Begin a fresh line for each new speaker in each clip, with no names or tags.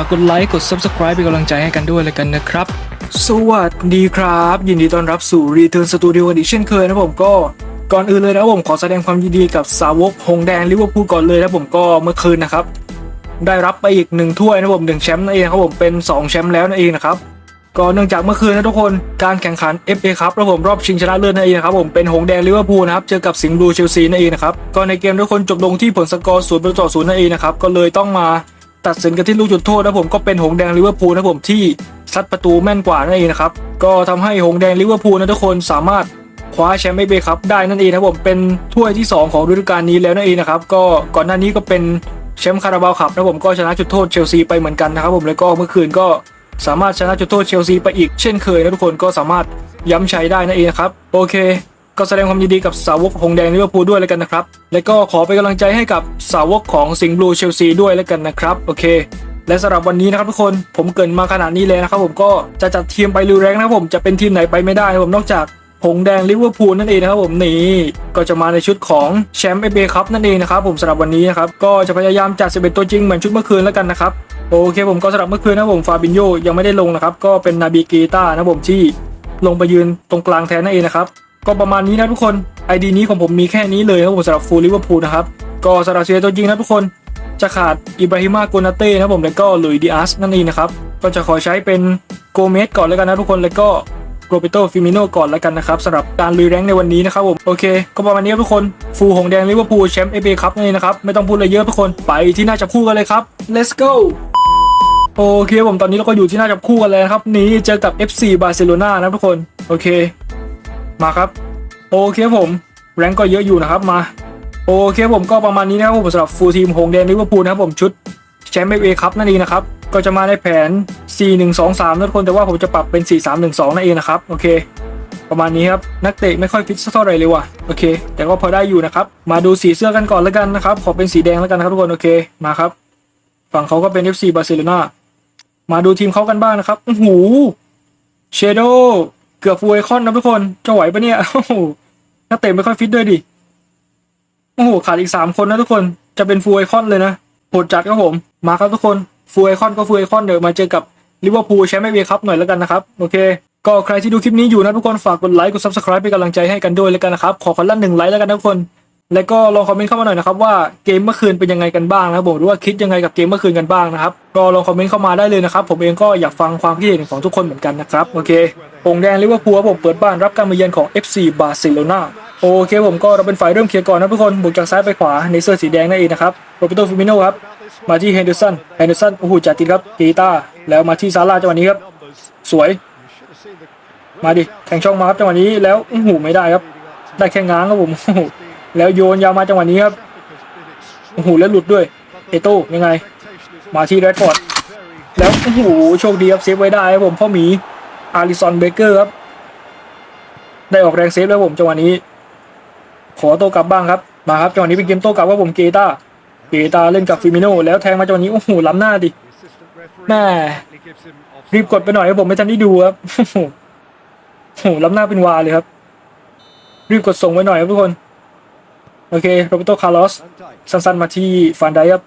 ฝากกดไลค์กด Subscribe เป็นกำลังใจให้กันด้วยเลยกันนะครับ
สวัสดีครับ ยินดีต้อนรับสู่ Return Studio กันอีกเช่นเคยนะผมก็ก่อนอื่นเลยนะผมขอแสดงความยินดีกับสาวกหงแดงลิเวอร์พูลก่อนเลยนะผมก็เมื่อคืนนะครับ ได้รับไปอีกหนึ่งถ้วยนะผมหนึ่งแชมป์นั่นเองครับผมเป็น 2 แชมป์แล้วนั่นเองนะครับก็เนื่องจากเมื่อคืนนะทุกคนการแข่งขัน FA ครับแล้วผมรอบชิงชนะเลิศนั่นเองครับผมเป็นหงแดงลิเวอร์พูลนะครับเจอกับสิงห์บลูเชลซีนั่นเองนะครับก็ในเกมทุกคนจบลงที่ผลสกอร์ศูนย์ประตูต่อศูนย์นั่นเองนะครับก็เลยต้องมา ตัดสินกันที่ลูกจุดโทษนะผมก็เป็นหงแดงลิเวอร์พูลนะผมที่ซัดประตูแม่นกว่านั่นเองนะครับก็ทำให้หงแดงลิเวอร์พูลนะทุกคนสามารถคว้าแชมป์เอเบครับได้นั่นเองนะผมเป็นถ้วยที่สองของฤดูกาลนี้แล้วนั่นเองนะครับก็ก่อนหน้านี้ก็เป็นแชมป์คาราบาวคัพนะผมก็ชนะจุดโทษเชลซีไปเหมือนกันนะครับผมแล้วก็เมื่อคืนก็สามารถชนะจุดโทษเชลซีไปอีกเช่นเคยนะทุกคนก็สามารถย้ำชัยได้นั่นเองครับโอเค ก็แสดงความยินดีกับสาวกหงแดงลิเวอร์พูลด้วยแล้วกันนะครับ และก็ขอเป็นกำลังใจให้กับสาวกของสิงห์บลูเชลซีด้วยแล้วกันนะครับโอเคและสำหรับวันนี้นะครับทุกคนผมเกินมาขนาดนี้เลยนะครับผมก็จะจัดทีมไปรูแรงนะครับผมจะเป็นทีมไหนไปไม่ได้ผมนอกจากหงแดงลิเวอร์พูลนั่นเองนะครับผมนี่ก็จะมาในชุดของแชมป์เอเบครับนั่นเองนะครับผมสำหรับวันนี้นะครับก็จะพยายามจัด11ตัวจริงเหมือนชุดเมื่อคืนแล้วกันนะครับโอเคผมก็สำหรับเมื่อคืนนะผมฟาบินโยยังไม่ได้ลงนะครับก็เป็นนาบีกีตานะผมที่ลงไปยืนตรงกลางแทนนั่นเองนะครับ ก็ประมาณนี้นะทุกคน ID นี้ของผมมีแค่นี้เลยนะครับผมสำหรับฟูลลิเวอร์พูลนะครับ ก็สำหรับเสียตัวจริงนะทุกคน จะขาดอิบราฮิมาโกนาเต้นะผมแล้วก็ลุยดิอาสนั่นเองนะครับ ก็จะขอใช้เป็นโกเมสก่อนแล้วกันนะทุกคนแล้วก็โรเบโตฟิมิโนก่อนแล้วกันนะครับสำหรับการรีแรงในวันนี้นะครับผมโอเค ก็ประมาณนี้ทุกคนฟูหงแดงลิเวอร์พูลแชมป์เอเบครับนั่นเองนะครับไม่ต้องพูดอะไรเยอะทุกคนไปที่หน้าจับคู่กันเลยครับ let's go โอเคผมตอนนี้เราก็อยู่ที่หน้าจับคู่กันแล้วครับ นี่เจอกับ FC บาร์เซโลนานะทุกคน โอเค มาครับ โอเคผม แรงก็เยอะอยู่นะครับมา โอเคผมก็ประมาณนี้นะครับผมสำหรับฟูลทีมหงแดงลิเวอร์พูลนะครับผมชุดแชมป์เอฟครับนั่นเองนะครับ ก็จะมาในแผน 4 1 2 3นะทุกคนแต่ว่าผมจะปรับเป็น 4 3 1 2นั่นเองนะครับ โอเค ประมาณนี้ครับ นักเตะไม่ค่อยฟิตสักเท่าไหร่เลยว่ะโอเค แต่ก็พอได้อยู่นะครับ มาดูสีเสื้อกันก่อนแล้วกันนะครับ ขอเป็นสีแดงแล้วกันนะครับทุกคนโอเคมาครับ ฝั่งเขาก็เป็น FC บาร์เซโลนามาดูทีมเขากันบ้างนะครับโอ้โหเชโด เกือบฟูไอคอนนะทุกคนจะไหวปะเนี่ยโอ้โหนักเตะไม่ค่อยฟิตด้วยดิโอ้โหขาดอีก3คนนะทุกคนจะเป็นฟูไอคอนเลยนะโหดจัดครับผมมาครับทุกคนฟูไอคอนก็ฟูไอคอนเดี๋ยวมาเจอกับลิเวอร์พูลแชมป์เอเวครับหน่อยแล้วกันนะครับโอเคก็ใครที่ดูคลิปนี้อยู่นะทุกคนฝากกดไลค์กด subscribe เป็นกำลังใจให้กันด้วยแล้วกันนะครับขอคนละหนึ่งไลค์แล้วกันนะทุกคน แล้วก็ลองคอมเมนต์เข้ามาหน่อยนะครับว่าเกมเมื่อคืนเป็นยังไงกันบ้างนะบผมหรือว่าคิดยังไงกับเกมเมื่อคืนกันบ้างนะครับก็ลองคอมเมนต์เข้ามาได้เลยนะครับผมเองก็อยากฟังความคิดเห็นของทุกคนเหมือนกันนะครับโอเค องแดงลิเวอร์พูลครับผมเปิดบ้านรับการมาเยือนของ FC บาร์เซโลนาโอเคผมก็เราเป็นฝ่ายเริ่มเคลียร์ก่อนนะทุกคนบุกจากซ้ายไปขวาในเสื้อสีแดงนั่นเองนะครับโรเบโตฟิมิโนครับมาที่เฮนเดอร์สันเฮนเดอร์สันโอ้โหจัดติดครับกีตาแล้วมาที่ซาร่าจังหวะนี้ครับ สวย มาดิแข่งช่องมาครับจังหวะนี้แล้วโอ้โหไม่ได้ครับ ได้แค่ง้างครับผมแล้วโยนยาวมาจังหวะนี้ครับโอ้โหแล้วหลุดด้วยเอโต้ยังไง มาที่แรดฟอร์ดแล้วโอ้โหโชคดีครับเซฟไว้ได้ครับผมพ่อหมี อาริสันเบเกอร์ครับ ได้ออกแรงเซฟแล้วผมจังหวะนี้ ขอโต้กลับบ้างครับ มาครับจังหวะนี้เป็นเกมโต้กลับว่าผมเกตาเกตาเล่นกับฟิมิโนแล้วแทงมาจังหวะนี้โอ้โหล้ำหน้าดิแม่รีบกดไปหน่อยครับผมไม่ทันได้ดูครับโอ้โหล้ำหน้าเป็นวาเลยครับรีบกดส่งไว้หน่อยครับทุกคน โอเคโรเบโตคาร์ลอสสั้นๆมาที่ฟานไดครับ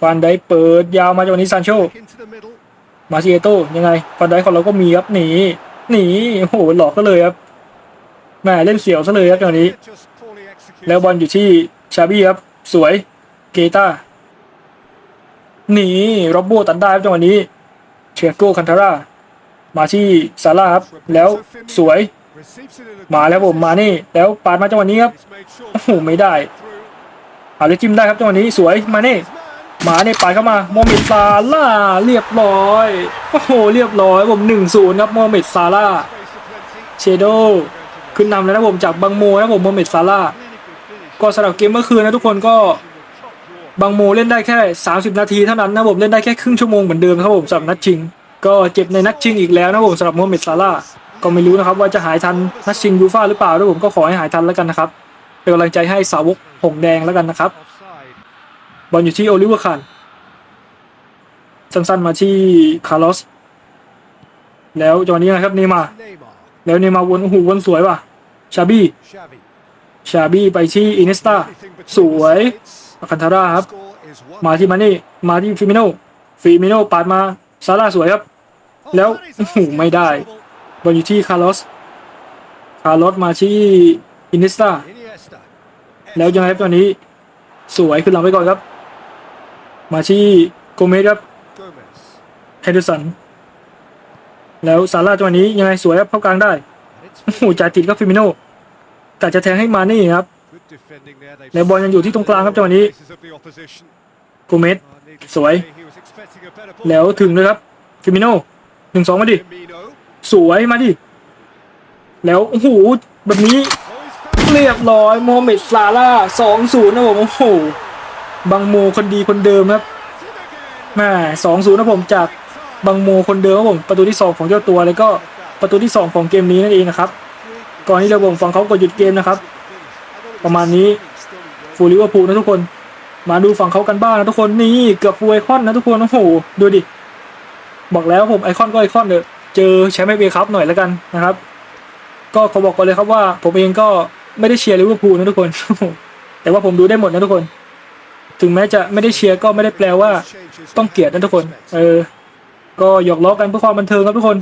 ฟานไดเปิดยาวมาจากวันนี้ซานโช มาเอโต้ยังไงฟานไดของเราก็มีครับหนีหนีโอ้โหหลอกก็เลยครับแหมเล่นเสียวซะเลยครับจังหวะนี้ แล้วบอลอยู่ที่ชาบี้ครับ สวยเกตาหนีโรบโบตัดได้ครับจังหวะนี้เชียโก้คันทาร่ามาที่ซาร่าครับ แล้วสวย มาแล้วผมมานี่แล้วปาดมาจังหวะนี้ครับโอ้โหไม่ได้เอาเลยจิ้มได้ครับจังหวะนี้สวยมาเน่ หมาเน่ปาดเข้ามาโมเมดซาร่าเรียบร้อย โอ้โห เรียบร้อยผมหนึ่งศูนย์ครับโมเมดซาร่าเชโดขึ้นนำแล้วนะผมจากบังโมนะผมโมเมดซาร่าก็สำหรับเกมเมื่อคืนนะทุกคนก็บังโมเล่นได้แค่ 30 นาทีเท่านั้นนะผมเล่นได้แค่ครึ่งชั่วโมงเหมือนเดิมครับผมสำหรับนัดชิง ก็เจ็บในนัดชิงอีกแล้วนะผมสำหรับโมเมดซาร่าก็ไม่รู้นะครับว่าจะหายทันนัดชิงยูฟ่าหรือเปล่าด้วยผมก็ขอให้หายทันแล้วกันนะครับเป็นกำลังใจให้สาวกหงแดงแล้วกันนะครับ บอลอยู่ที่โอลิเวอร์คานสั้นๆมาที่คาร์ลอส แล้วจังหวะนี้นะครับเนย์มาร์แล้วเนย์มาร์วนโอ้โหวนสวยว่ะ ชาบี้ชาบี้ไปที่อินเนสตาสวยอาคันทาร่าครับ มาที่มานี่ มาที่ฟิมิโนฟีมิโนปาดมาซาร่าสวยครับ แล้วโอ้โหไม่ได้ บอลอยู่ที่คาร์ลอส คาร์ลอสมาที่อินิสตาแล้วยังไงครับตอนนี้ สวยขึ้นหลังไปก่อนครับ มาที่โกเมสครับเฮนเดอร์สัน แล้วซาร่าจังหวะนี้ยังไงสวยครับเข้ากลางได้โอ้โหจ่ายติดครับฟิมิโนกะจะแทงให้มานี่ครับ
แล้วบอลยังอยู่ที่ตรงกลางครับจังหวะนี้
โกเมส
สวย
แล้
ว
ถึงเลยครับฟิมิโนหนึ่งสองมาดิ สวยมาดิ แล้วโอ้โหแบบนี้เรียบร้อยโมเม็ดซาร่าสองศูนย์นะผมโอ้โห บังโมคนดีคนเดิมครับแม่สองศูนย์นะผมจากบังโมคนเดิมครับผมประตูที่สองของเจ้าตัวแล้วก็ประตูที่สองของเกมนี้นั่นเองนะครับ ก่อนที่เราผมฟังเขากดหยุดเกมนะครับ ประมาณนี้ฟูลิเวอร์พูลนะทุกคน มาดูฝั่งเขากันบ้างนะทุกคนนี่เกือบฟูไอคอนนะทุกคนโอ้โหดูดิบอกแล้วผมไอคอนก็ไอคอนเดอะเจอแชมป์เอเครับหน่อยแล้วกันนะครับ ก็ขอบอกก่อนเลยครับว่า ผมเองก็ไม่ได้เชียร์ลิเวอร์พูลนะทุกคน แต่ว่าผมดูได้หมดนะทุกคน ถึงแม้จะไม่ได้เชียร์ก็ไม่ได้แปลว่า ต้องเกลียดนะทุกคน เออ ก็หยอกล้อกันเพื่อความบันเทิงครับทุกคน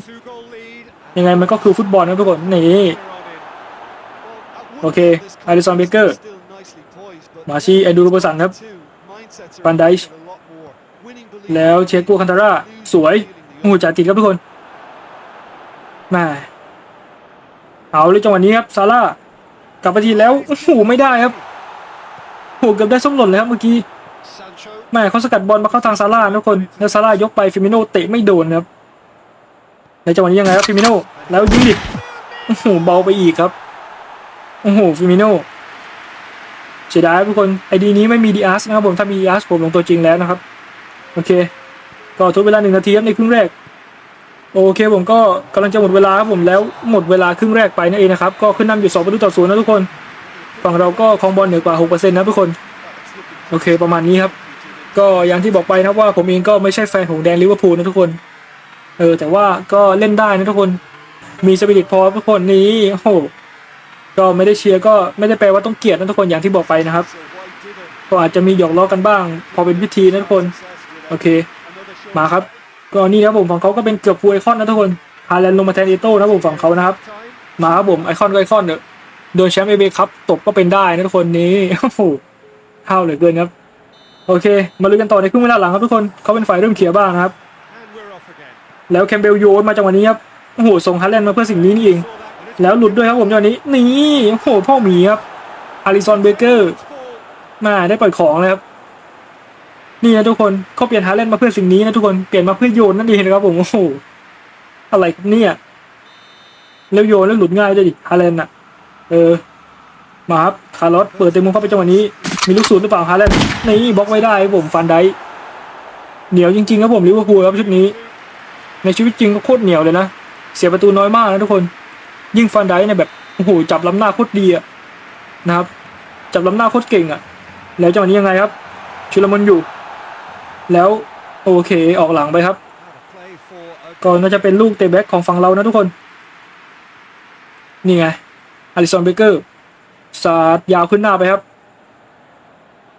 ยังไงมันก็คือฟุตบอลนะทุกคน นี่
โอเคอาริสันเบเกอร์
มาชีแอนดูรเบอร์สันครับ
ปันไดช์
แล้
แล้ว
เชโกคันตาร่า สวยโอ้โหจ่าติดครับทุกคนแม่เอาเลยจังหวะนี้ครับซาร่ากลับไปทีแล้วโอ้โหไม่ได้ครับ โหเกือบได้ส้มหล่นเลยครับเมื่อกี้แม่เขาสกัดบอลมาเข้าทางซาร่านะทุกคนแล้วซาร่ายกไปฟิมิโนเตะไม่โดนครับในจังหวะนี้ยังไงครับฟิมิโนแล้วยิงดิโอ้โหเบาไปอีกครับโอ้โหฟิมิโนเสียดายทุกคนไอดีนี้ไม่มีดีอาร์สนะครับผมถ้ามีดีอาร์สผมลงตัวจริงแล้วนะครับ โอเค ก็ทดเวลาหนึ่งนาทีครับในครึ่งแรก โอเคผมก็กำลังจะหมดเวลาครับผมแล้วหมดเวลาครึ่งแรกไปนั่นเองนะครับ ก็ขึ้นนำอยู่2ประตูต่อศูนย์นะทุกคน ฝั่งเราก็คองบอลเหนือกว่า 6%นะทุกคน โอเคประมาณนี้ครับ ก็อย่างที่บอกไปนะว่าผมเองก็ไม่ใช่แฟนของแดนลิเวอร์พูลนะทุกคน เออแต่ว่าก็เล่นได้นะทุกคน มีสปิริตพอทุกคนนี้โอ้โหก็ไม่ได้เชียร์ก็ไม่ได้แปลว่าต้องเกลียดนะทุกคนอย่างที่บอกไปนะครับ ก็อาจจะมีหยอกล้อกันบ้าง พอเป็นพิธีนะทุกคน โอเค มาครับ ก็นี่นะครับผมฝั่งเขาก็เป็นเกือบฟูไอคอนนะทุกคนฮาแลนด์ลงมาแทนเอโต้นะผมฝั่งเขานะครับ มาครับผมไอคอนไอคอนเนอะ โดนแชมป์เอเบครับตบก็เป็นได้นะทุกคนนี้โอ้โหเท่าเหลือเกินครับ โอเค มาลุยกันต่อในครึ่งเวลาหลังครับทุกคนเขาเป็นฝ่ายเริ่มเคลียบ้างนะครับ แล้วแคมเบลโยนมาจังหวะนี้ครับโอ้โหส่งฮาแลนด์มาเพื่อสิ่งนี้นี่เอง แล้วหลุดด้วยครับผมจังหวะนี้นี่โอ้โหพ่อหมีครับอาริซอนเบเกอร์มาได้ปล่อยของเลยครับนี่นะทุกคนเขาเปลี่ยนฮาแลนด์มาเพื่อสิ่งนี้นะทุกคนเปลี่ยนมาเพื่อโยนนั่นเองนะครับผมโอ้โหอะไรครับเนี่ยแล้วโยนแล้วหลุดง่ายด้วยดิฮาแลนด์อะ เออ มาครับคาร์ลอสเปิดเต็มมุมเข้าไปจังหวะนี้ มีลูกศูนย์หรือเปล่าฮาแลนด์นี่บล็อกไว้ได้ผมฟันได้เหนียวจริงๆครับผมลิเวอร์พูลครับชุดนี้ ในชีวิตจริงก็โคตรเหนียวเลยนะ เสียประตูน้อยมากนะทุกคน ยิ่งฟันได้เนี่ยแบบโอ้โหจับล้ำหน้าโคตรดีอะนะครับ จับล้ำหน้าโคตรเก่งอะแล้วจังหวะนี้ยังไงครับชุลมุนอยู่ แล้วโอเคออกหลังไปครับก็น่าจะเป็นลูกเตะแบ็กของฝั่งเรานะทุกคน นี่ไง อลิสันเบเกอร์สาดยาวขึ้นหน้าไปครับ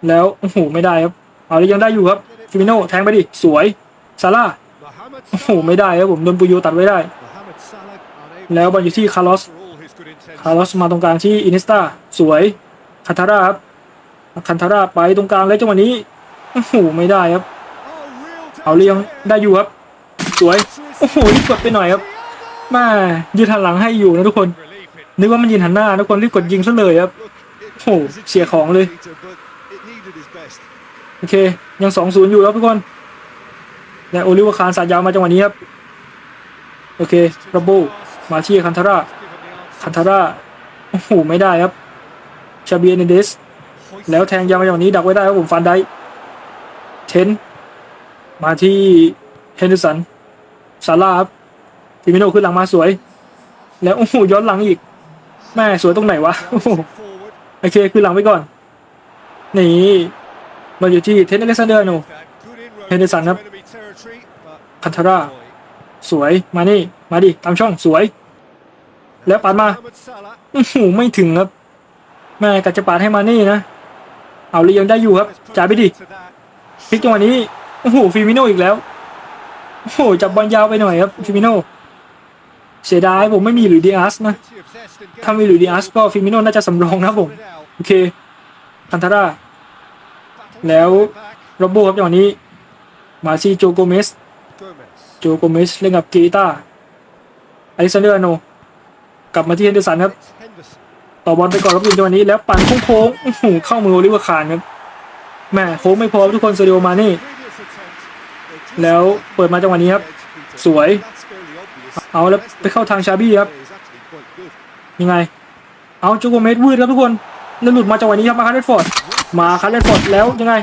แล้วโอ้โหไม่ได้ครับเอาเลยยังได้อยู่ครับฟิมิโนแทงไปดิสวยซาร่าโอ้โหไม่ได้ครับผมโดนปุยตัดไว้ได้ แล้วบอลอยู่ที่คาร์ลอสคาร์ลอสมาตรงกลางที่อินิสตาสวยคันทาร่าครับคันทาร่าไปตรงกลางแล้วจังหวะนี้โอ้โหไม่ได้ครับ เอาเรียงได้อยู่ครับ สวย โอ้โหกดไปหน่อยครับแมายืนหันหลังให้อยู่นะทุกคน นึกว่ามันยืนหันหน้าทุกคนรีบกดยิงซะเลยครับโอ้โหเสียของเลย โอเค ยังสองศูนย์อยู่ครับทุกคนและโอลิวคานสาดยาวมาจังหวะนี้ครับ โอเคระโบมาที่คันทาร่าคันทาร่าโอ้โหไม่ได้ครับชาเบียนเดสแล้วแทงยาวมาอย่างนี้ดักไว้ได้ครับผมฟันได้เทน มาที่เฮนเดอร์สันซาร่าครับฟิมิโนขึ้นหลังมาสวย แล้วโอ้โหย้อนหลังอีก แม่สวยตรงไหนวะโอ้โหโอเคขึ้นหลังไปก่อน นี่มาอยู่ที่เทนเอเลกซานเดอร์โน
เฮนเดอร์สันครับ
คันทาร่าสวยมานี่ มาดิตามช่องสวย แล้วปาดมาโอ้โหไม่ถึงครับ แม่กัดจะปาดให้มานี่นะ เอาเลยยังได้อยู่ครับจ่ายไปดิพลิกจังหวะนี้โอ้โหฟิมิโนอีกแล้วโอ้โหจับบอลยาวไปหน่อยครับฟิมิโน เสียดายผมไม่มีหรือดีอาสนะถ้ามีหรือดีอาสก็ฟิมิโนน่าจะสำรองนะผม โอเคคันทาร่า แล้วโรบโบครับจังหวะนี้ มาซีโจโกเมส โจโกเมสเล่นกับเกต้าอเล็กซานเดอร์โน กลับมาที่เฮนเดอร์สันครับ ต่อบอลไปก่อนรับยิงจังหวะนี้ แล้วปั่นโค้งๆเข้ามือโอลิเวอร์คานครับแม่โค้งไม่พอทุกคนเซเดียมานี่ แล้วเปิดมาจังหวะนี้ครับ สวย เอาแล้วไปเข้าทางชาบี้ครับยังไง เอาโจโกเมสวืดครับทุกคนแล้วหลุดมาจังหวะนี้ครับมาคันเดฟอร์ดมาคันเดฟอร์ดแล้วยังไง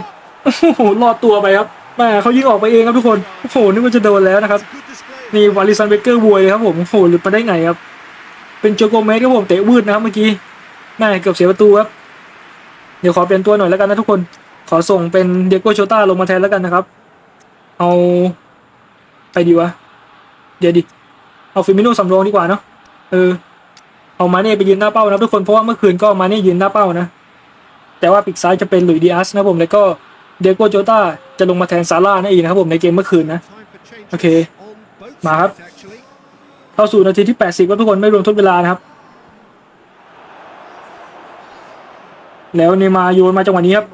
โอ้โหรอดตัวไปครับแหม่เขายิงออกไปเองครับทุกคนโอ้โหนี่มันจะโดนแล้วนะครับนี่วาลิสันเบเกอร์บวยเลยครับผมโอ้โหหลุดมาได้ไงครับ เป็นโจโกเมสครับผมเตะวืดนะครับเมื่อกี้แม่เกือบเสียประตูครับเดี๋ยวขอเปลี่ยนตัวหน่อยแล้วกันนะทุกคน ขอส่งเป็นเดียโกโชต้าลงมาแทนแล้วกันนะครับ เอาไปดีวะ เดี๋ยวดิ เอาฟิมิโนสำรองดีกว่าเนาะเออเอามาเน่ไปยืนหน้าเป้านะทุกคนเพราะว่าเมื่อคืนก็มาเน่ยืนหน้าเป้านะ แต่ว่าปีกซ้ายจะเป็นลุยดีอาสนะผมแล้วก็เดโกโจต้าจะลงมาแทนซาร่านั่นเองนะครับผมในเกมเมื่อคืนนะโอเค มาครับ เข้าสู่นาทีที่ 80 ครับทุกคนไม่รวมทดเวลานะครับ แล้วเนยมาโยนมาจังหวะนี้ครับ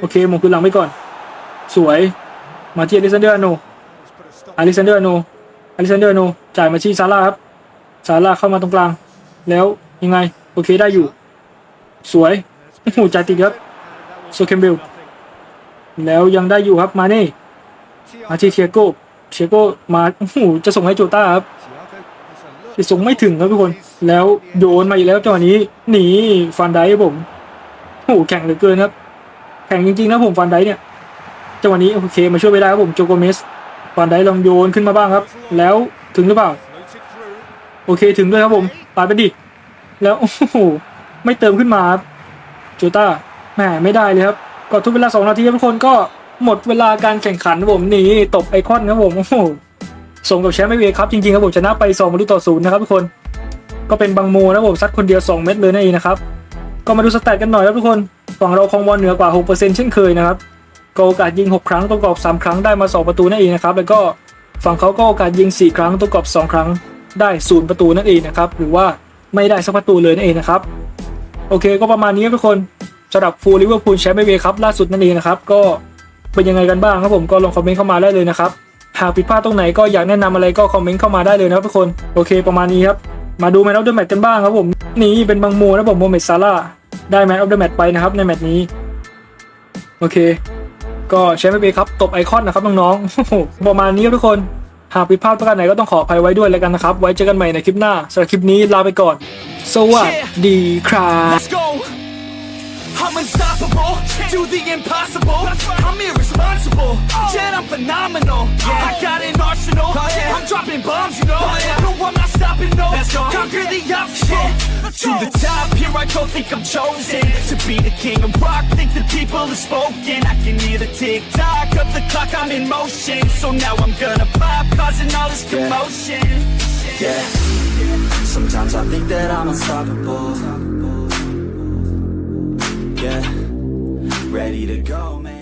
โอเคมงคืนหลังไปก่อน สวยมาที่อลิซานเดอร์โนอลิซานเดอร์โน อลิซานเดอร์โนจ่ายมาที่ซาร่าครับซาร่าเข้ามาตรงกลาง แล้วยังไง โอเคได้อยู่ สวยโอ้โหจ่ายติดครับโซเคมเบลแล้วยังได้อยู่ครับมาเน่มาที่เทียโก้เทียโก้มาโอ้โหจะส่งให้โจต้าครับจะส่งไม่ถึงครับทุกคน แล้วโยนมาอีกแล้วจังหวะนี้หนีฟันไดครับผมโอ้โหแข่งเหลือเกินครับ แข่งจริงๆนะผมฟันไดเนี่ยจังหวะนี้โอเคมาช่วยไปได้ครับผมโจโกเมส ฟันไดลองโยนขึ้นมาบ้างครับ แล้วถึงหรือเปล่า โอเคถึงด้วยครับผมปาดไปดิ แล้วโอ้โหไม่เติมขึ้นมาครับโจต้าแหมไม่ได้เลยครับก็ทุกเวลาสองนาทีทุกคนก็หมดเวลาการแข่งขันผมนี่ตบไอคอนครับผมโอ้โหสมกับแชมป์ไอเวครับจริงๆครับผมชนะไป2ประตูต่อศูนย์นะครับทุกคนก็เป็นบางโมนะผมซัดคนเดียว 2 เม็ดเลยนั่นเองนะครับ ก็มาดูสแตทกันหน่อยครับทุกคนฝั่งเราครองบอลเหนือกว่า 6%เช่นเคยนะครับ ก็โอกาสยิง 6 ครั้งตัวกรอบ 3 ครั้งได้มา 2 ประตูนั่นเองนะครับแล้วก็ฝั่งเขาก็โอกาสยิง 4 ครั้งตัวกรอบ 2 ครั้งได้0ประตูนั่นเองนะครับหรือว่าไม่ได้สักประตูเลยนั่นเองนะครับโอเคก็ประมาณนี้ครับทุกคนสำหรับฟูลลิเวอร์พูลแชมป์เอเวครับล่าสุดนั่นเองนะครับก็เป็นยังไงกันบ้างครับผมก็ลองคอมเมนต์เข้ามาได้เลยนะครับหากผิดพลาดตรงไหนก็อยากแนะนำอะไรก็คอมเมนต์เข้ามาได้เลยนะครับทุกคนโอเคประมาณนี้ครับมาดูแมตช์ออฟเดอะแมตช์กันบ้างครับผมนี่เป็นบางโมนะผมโมเมดซาร่าได้แมตช์ออฟเดอะแมตช์ไปนะครับในแมตช์นี้โอเค ก็แชมป์เอเวครับตบไอคอนนะครับน้องๆโอ้โหประมาณนี้ครับทุกคนหากผิดพลาดประการไหนก็ต้องขออภัยไว้ด้วยแล้วกันนะครับ ไว้เจอกันใหม่ในคลิปหน้าสำหรับคลิปนี้ลาไปก่อน สวัสดีครับ
Let's go. I'm unstoppable, do the impossible. I'm irresponsible, yet I'm phenomenal. I got an arsenal, I'm dropping bombs, you know. No, I'm not stopping, no. Conquer the obstacle. To the top, here I go, think I'm chosen to be the king of rock. Think the people have spoken. I can hear the tick tock of the clock, I'm in motion. So now I'm gonna pop, causing all this commotion.
Yeah. Sometimes I think that I'm unstoppable. Yeah. Ready to go, man.